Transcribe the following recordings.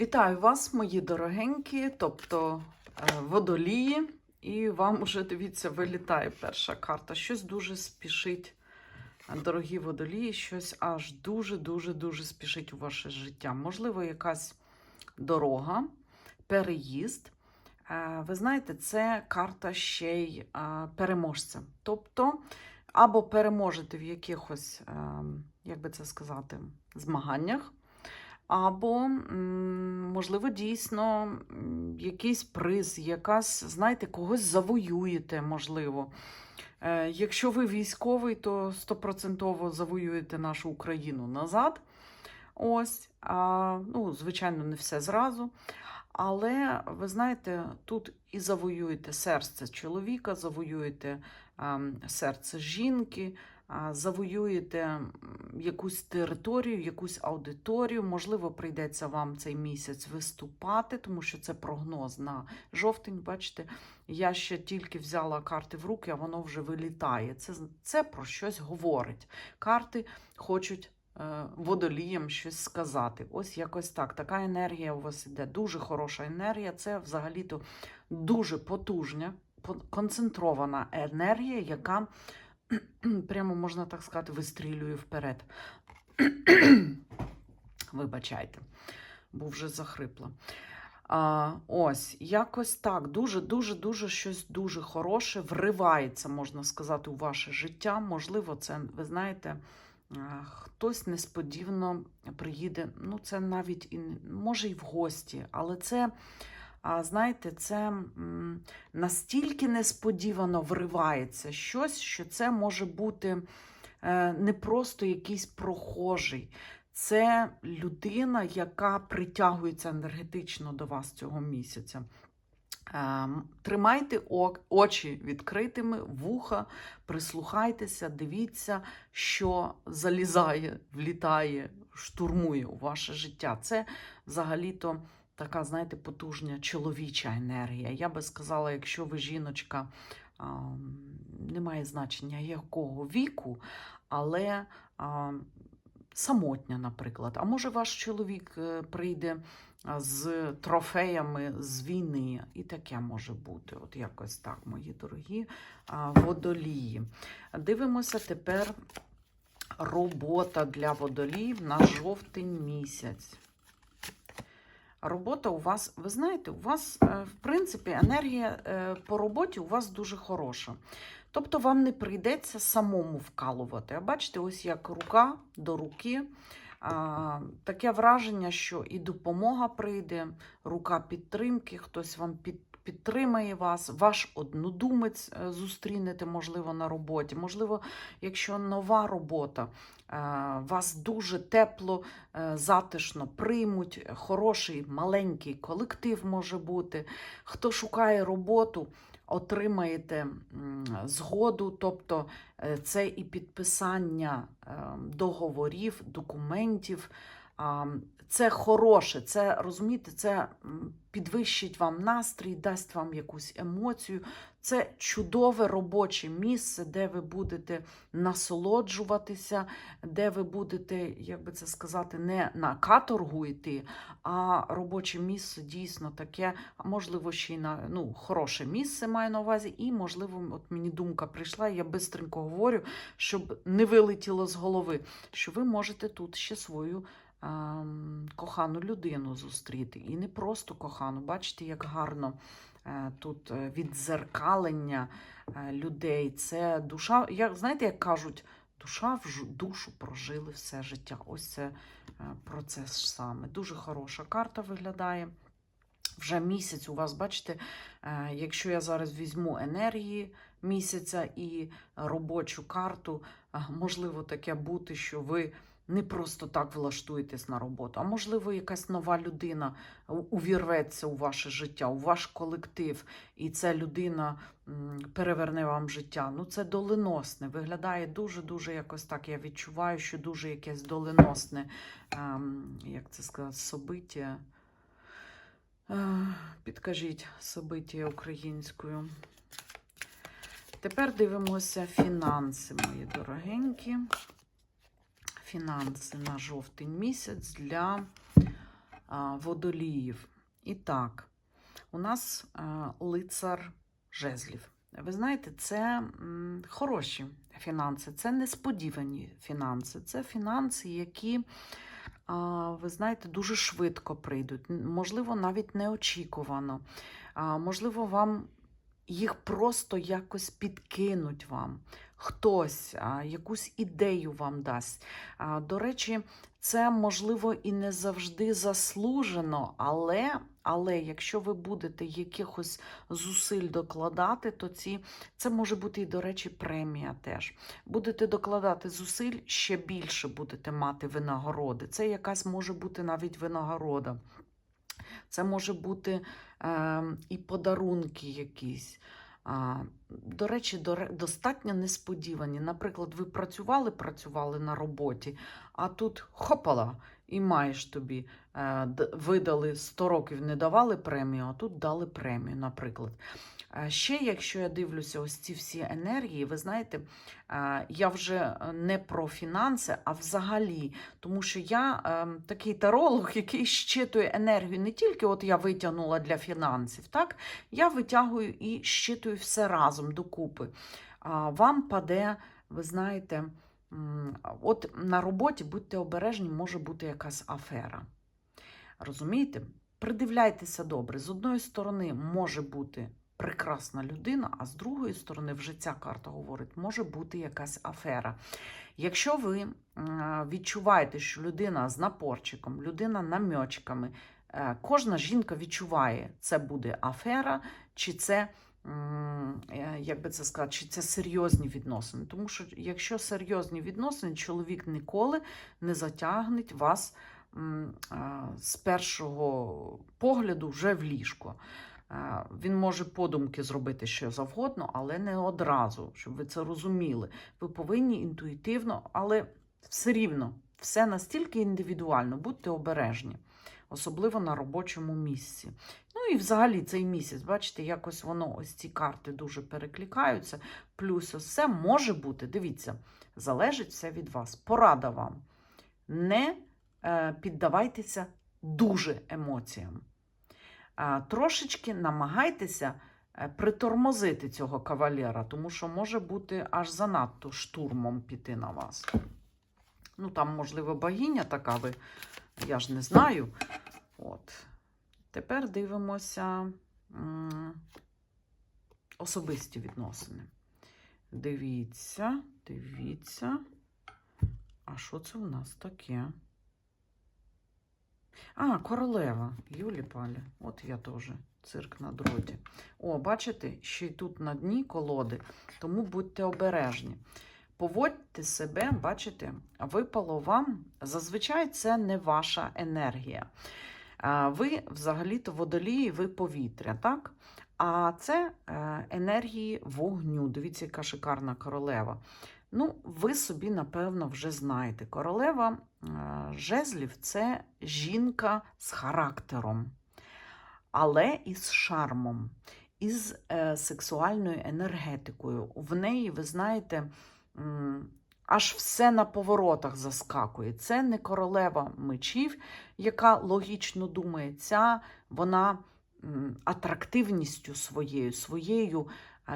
Вітаю вас, мої дорогенькі, тобто е, водолії, і вам уже дивіться, вилітає перша карта. Щось дуже спішить, е, дорогі водолії, щось аж дуже-дуже дуже спішить у ваше життя. Можливо, якась дорога, переїзд. Е, Ви знаєте, це карта ще й переможця. Тобто, або переможете в якихось, е, як би це сказати, змаганнях. Або, можливо, дійсно якийсь приз, якась, знаєте, когось завоюєте, можливо. Е, Якщо ви військовий, то стопроцентово завоюєте нашу Україну назад. Ось, а, ну, звичайно, не все зразу. Але ви знаєте, тут і завоюєте серце чоловіка, завоюєте ем, серце жінки, а, завоюєте якусь територію, якусь аудиторію. Можливо, прийдеться вам цей місяць виступати, тому що це прогноз на жовтень. Бачите, я ще тільки взяла карти в руки, а воно вже вилітає. Це, це про щось говорить. Карти хочуть. е, Водоліям щось сказати. Ось якось так. Така енергія у вас іде. Дуже хороша енергія. Це взагалі-то дуже потужна, концентрована енергія, яка прямо можна так сказати, вистрілює вперед. Вибачайте, бо вже захрипла. А, ось, якось так. Дуже, дуже, дуже щось дуже хороше вривається, можна сказати, у ваше життя. Можливо, це, ви знаєте, хтось несподівано приїде. Ну, це навіть і може і в гості, але це. А знаєте, це настільки несподівано вривається щось, що це може бути е, не просто якийсь прохожий, це людина, яка притягується енергетично до вас цього місяця. Ем, Тримайте очі відкритими, вуха, прислухайтеся, дивіться, що залізає, влітає, штурмує у ваше життя. Це взагалі-то така, знаєте, потужна чоловіча енергія. Я би сказала, якщо ви жіночка, ам, немає значення якого віку, але ам, самотня, наприклад. А може, ваш чоловік е, прийде з трофеями з війни, і таке може бути. От якось так, мої дорогі водолії. Дивимося тепер робота для водоліїв на жовтень місяць. Робота у вас, ви знаєте, у вас, е, в принципі, енергія е, по роботі у вас дуже хороша. Тобто вам не прийдеться самому вкалувати. А бачите, ось як рука до руки. А, таке враження, що і допомога прийде, рука підтримки, хтось вам під, підтримає вас, ваш однодумець е, зустрінете, можливо, на роботі. Можливо, якщо нова робота, е, вас дуже тепло, е, затишно приймуть, хороший маленький колектив може бути. Хто шукає роботу, отримаєте згоду, тобто це і підписання договорів, документів. Це хороше, це розумієте, це підвищить вам настрій, дасть вам якусь емоцію. Це чудове робоче місце, де ви будете насолоджуватися, де ви будете, як би це сказати, не на каторгу йти, а робоче місце дійсно таке, а можливо, ще й на ну, хороше місце маю на увазі. І, можливо, от мені думка прийшла, я бистренько говорю, щоб не вилетіло з голови, що ви можете тут ще свою. Кохану людину зустріти. І не просто кохану. Бачите, як гарно е, тут е, віддзеркалення е, людей. Це душа, як, знаєте, як кажуть, душа в душу прожили все життя. Ось це про це ж саме. Дуже хороша карта виглядає. Вже місяць у вас, бачите, якщо я зараз візьму енергії місяця і робочу карту, можливо таке бути, що ви не просто так влаштуєтесь на роботу, а можливо, якась нова людина увірветься у ваше життя, у ваш колектив, і ця людина переверне вам життя. Ну, це доленосне. Виглядає дуже-дуже якось так. Я відчуваю, що дуже якесь доленосне, ем, як це сказати, собиття. Е, Підкажіть собиття українською. Тепер дивимося фінанси, мої дорогенькі. Фінанси на жовтень місяць для водоліїв. І так, у нас лицар жезлів. Ви знаєте, це хороші фінанси, це несподівані фінанси, це фінанси, які, ви знаєте, дуже швидко прийдуть, можливо, навіть неочікувано. Можливо, вам їх просто якось підкинуть вам. Хтось якусь ідею вам дасть. До речі, це можливо і не завжди заслужено, але, але якщо ви будете якихось зусиль докладати, то ці, це може бути і, до речі, премія теж. Будете докладати зусиль, ще більше будете мати винагороди. Це якась може бути навіть винагорода. Це може бути е, і подарунки якісь. А, до речі, до, достатньо несподівані. Наприклад, ви працювали, працювали на роботі, а тут хопала, і маєш тобі. Е, видали 100 років, не давали премію, а тут дали премію, наприклад. Е, Ще, якщо я дивлюся, ось ці всі енергії, ви знаєте, е, я вже е, не про фінанси, а взагалі, тому що я е, такий таролог, який щитує енергію не тільки от я витягнула для фінансів, так? Я витягую і щитую все разом докупи. Вам паде, ви знаєте, от на роботі будьте обережні, може бути якась афера. Розумієте? Придивляйтеся добре. З одної сторони може бути прекрасна людина, а з другої сторони, вже ця карта говорить, може бути якась афера. Якщо ви відчуваєте, що людина з напорчиком, людина намьочками, е, кожна жінка відчуває, це буде афера, чи це, е, як би це сказати, чи це серйозні відносини. Тому що якщо серйозні відносини, чоловік ніколи не затягне вас з першого погляду вже в ліжко. А, Він може подумки зробити що завгодно, але не одразу, щоб ви це розуміли. Ви повинні інтуїтивно, але все рівно, все настільки індивідуально, будьте обережні, особливо на робочому місці. Ну і взагалі цей місяць, бачите, якось воно, ось ці карти дуже перекликаються. Плюс ось це може бути, дивіться, залежить все від вас. Порада вам. Не е, піддавайтеся дуже емоціям. Трошечки намагайтеся е, притормозити цього кавалера, тому що може бути аж занадто штурмом піти на вас. Ну, там, можливо, богиня така, ви, я ж не знаю. От. Тепер дивимося особисті відносини. Дивіться, дивіться. А що це у нас таке? А, королева. Юлі Палі. От я теж. Цирк на дроті. О, бачите, ще й тут на дні колоди, тому будьте обережні. Поводьте себе, бачите, випало вам. Зазвичай це не ваша енергія. Ви взагалі-то водолії, ви повітря, так? А це е, енергії вогню. Дивіться, яка шикарна королева. Ну, ви собі, напевно, вже знаєте. Королева е, жезлів це жінка з характером, але із шармом, із е, сексуальною енергетикою. В неї, ви знаєте, аж все на поворотах заскакує. Це не королева мечів, яка логічно думає, ця вона атрактивністю своєю, своєю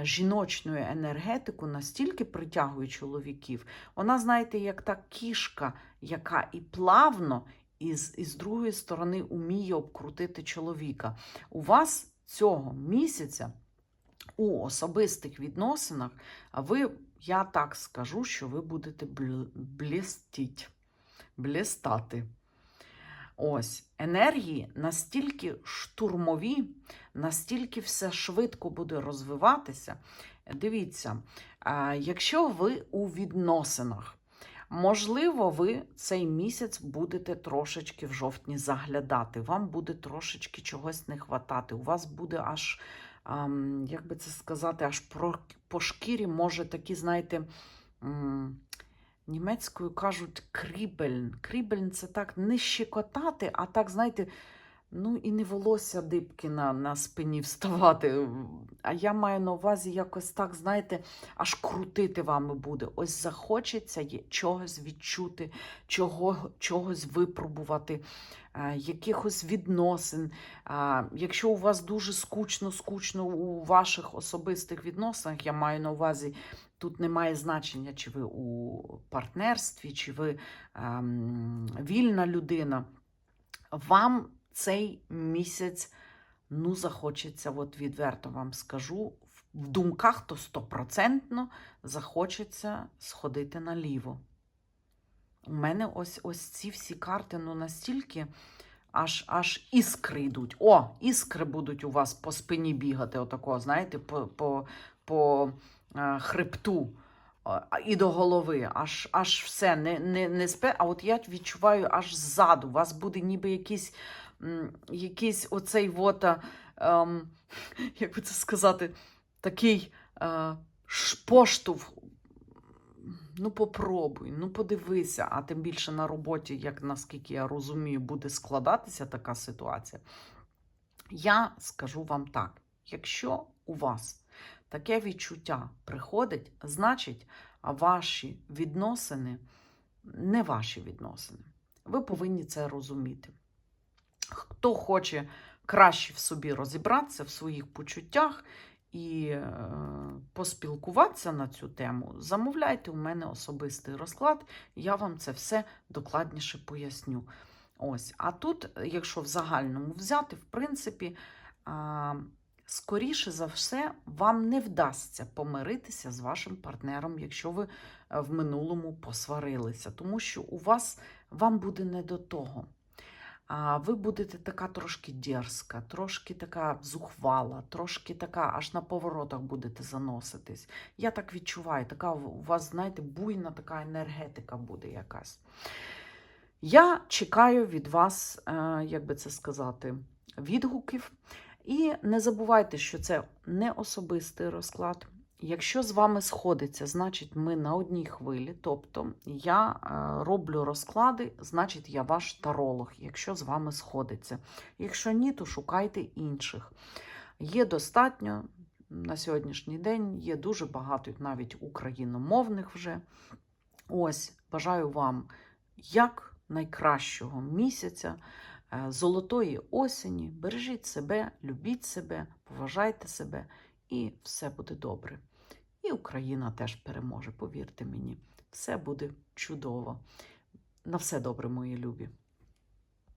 жіночною енергетикою настільки притягує чоловіків. Вона, знаєте, як та кішка, яка і плавно, і з, і з другої сторони уміє обкрутити чоловіка. У вас цього місяця у особистих відносинах, ви, я так скажу, що ви будете бл- блістіть, блістати. Ось енергії настільки штурмові, настільки все швидко буде розвиватися. Дивіться, якщо ви у відносинах, можливо, ви цей місяць будете трошечки в жовтні заглядати, вам буде трошечки чогось не хватати. У вас буде аж, як би це сказати, аж по шкірі може такі, знаєте, Німецькою кажуть крібельн. Крібельн це так не щекотати, а так, знаєте, Ну і не волосся дибки на, на спині вставати. А я маю на увазі якось так, знаєте, аж крутити вами буде. Ось захочеться чогось відчути, чого, чогось випробувати, е, якихось відносин. Якщо у вас дуже скучно, скучно у ваших особистих відносинах, я маю на увазі, тут немає значення, чи ви у партнерстві, чи ви ем, вільна людина. Вам цей місяць, ну, захочеться, от відверто вам скажу, в думках то стопроцентно захочеться сходити наліво. У мене ось, ось ці всі карти ну, настільки аж, аж іскри йдуть. О, іскри будуть у вас по спині бігати, отако, знаєте, по, по, по е, хребту і до голови. Аж, аж все не, не, не спе. А от я відчуваю аж ззаду. У вас буде ніби якийсь, якийсь оцей вот, ем, як би це сказати, такий е, поштовх. Ну, попробуй, ну подивися, а тим більше на роботі, як наскільки я розумію, буде складатися така ситуація. Я скажу вам так: якщо у вас таке відчуття приходить, значить, ваші відносини не ваші відносини. Ви повинні це розуміти. Хто хоче краще в собі розібратися в своїх почуттях і е, поспілкуватися на цю тему, замовляйте у мене особистий розклад, я вам це все докладніше поясню. Ось. А тут, якщо в загальному взяти, в принципі, скоріше за все, вам не вдасться помиритися з вашим партнером, якщо ви е, в минулому посварилися, тому що у вас вам буде не до того. А ви будете така трошки дерзка, трошки така зухвала, трошки така аж на поворотах будете заноситись. Я так відчуваю, така у вас, знаєте, буйна така енергетика буде якась. Я чекаю від вас, е, як би це сказати, відгуків. І не забувайте, що це не особистий розклад. Якщо з вами сходиться, значить ми на одній хвилі. Тобто я е, роблю розклади, значить я ваш таролог, якщо з вами сходиться. Якщо ні, то шукайте інших. Є достатньо на сьогоднішній день, є дуже багато навіть україномовних вже. Ось, бажаю вам як найкращого місяця, золотої осені. Бережіть себе, любіть себе, поважайте себе, і все буде добре. І Україна теж переможе, повірте мені. Все буде чудово. На все добре, мої любі.